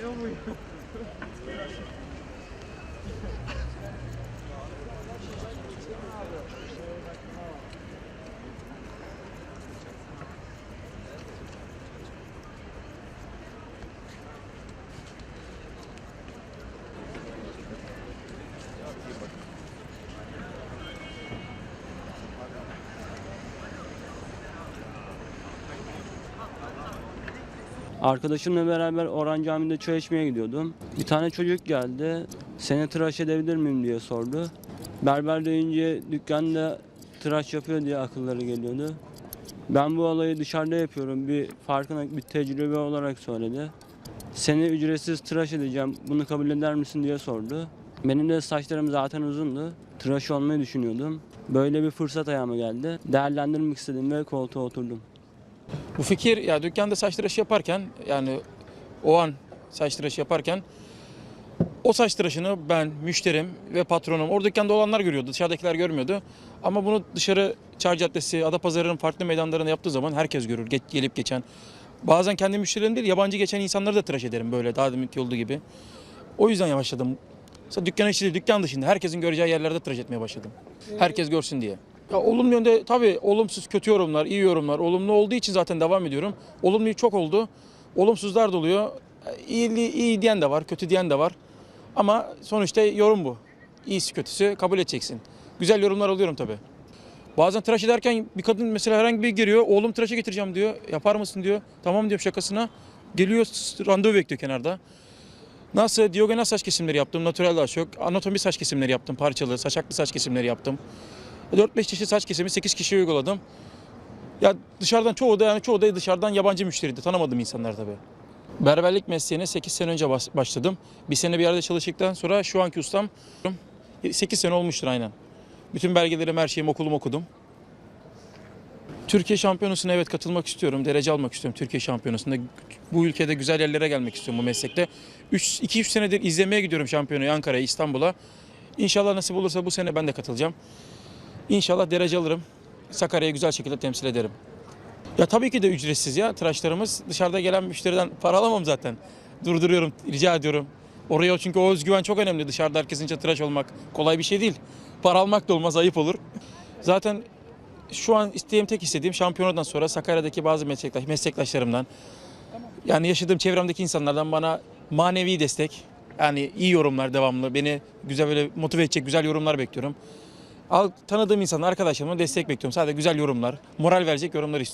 heel moeilijk. Arkadaşımla beraber Orhan Camii'nde çay içmeye gidiyordum. Bir tane çocuk geldi. Seni tıraş edebilir miyim diye sordu. Berber deyince dükkanda tıraş yapıyor diye akılları geliyordu. Ben bu olayı dışarıda yapıyorum. Bir farkına bir tecrübe olarak söyledi. Seni ücretsiz tıraş edeceğim. Bunu kabul eder misin diye sordu. Benim de saçlarım zaten uzundu. Tıraş olmayı düşünüyordum. Böyle bir fırsat ayağıma geldi. Değerlendirmek istedim ve koltuğa oturdum. Bu fikir ya dükkanda saç tıraşı yaparken yani o an saç tıraşı yaparken o saç tıraşını ben, müşterim ve patronum orada dükkanda olanlar görüyordu. Dışarıdakiler görmüyordu. Ama bunu dışarı Çar Caddesi, Adapazarı'nın farklı meydanlarında yaptığı zaman herkes görür. Geç, gelip geçen. Bazen kendi müşterilerim değil, yabancı geçen insanları da tıraş ederim böyle daha demin olduğu gibi. O yüzden yavaşladım. Mesela dükkan içi dükkan dışında herkesin göreceği yerlerde tıraş etmeye başladım. Herkes görsün diye. Ya olumlu yönde tabii olumsuz kötü yorumlar, iyi yorumlar. Olumlu olduğu için zaten devam ediyorum. Olumlu çok oldu. Olumsuzlar da oluyor. İyi, iyi diyen de var, kötü diyen de var. Ama sonuçta yorum bu. İyisi kötüsü kabul edeceksin. Güzel yorumlar alıyorum tabii. Bazen tıraş ederken bir kadın mesela herhangi bir giriyor. Oğlum tıraşa getireceğim diyor. Yapar mısın diyor. Tamam diyor şakasına. Geliyor randevu bekliyor kenarda. Nasıl? Diyogenes saç kesimleri yaptım. Natürel daha çok. Anatomi saç kesimleri yaptım. Parçalı, saçaklı saç kesimleri yaptım. 4-5 çeşit saç kesimi 8 kişiye uyguladım. Ya dışarıdan çoğu da yani çoğu da dışarıdan yabancı müşteriydi. Tanımadığım insanlar tabii. Berberlik mesleğine 8 sene önce başladım. Bir sene bir yerde çalıştıktan sonra şu anki ustam 8 sene olmuştur aynen. Bütün belgelerimi, her şeyimi okulum okudum. Türkiye şampiyonasına evet katılmak istiyorum. Derece almak istiyorum Türkiye şampiyonasında. Bu ülkede güzel yerlere gelmek istiyorum bu meslekte. 2-3 senedir izlemeye gidiyorum şampiyonayı Ankara'ya, İstanbul'a. İnşallah nasip olursa bu sene ben de katılacağım. İnşallah derece alırım. Sakarya'yı güzel şekilde temsil ederim. Ya tabii ki de ücretsiz ya tıraşlarımız. Dışarıda gelen müşteriden para alamam zaten. Durduruyorum, rica ediyorum. Oraya çünkü o özgüven çok önemli. Dışarıda herkesince tıraş olmak kolay bir şey değil. Para almak da olmaz, ayıp olur. Zaten şu an isteğim tek istediğim şampiyonadan sonra Sakarya'daki bazı meslektaş, meslektaşlarımdan yani yaşadığım çevremdeki insanlardan bana manevi destek yani iyi yorumlar devamlı beni güzel böyle motive edecek güzel yorumlar bekliyorum. Al, tanıdığım insanlar arkadaşlarıma destek bekliyorum. Sadece güzel yorumlar, moral verecek yorumlar istiyorum.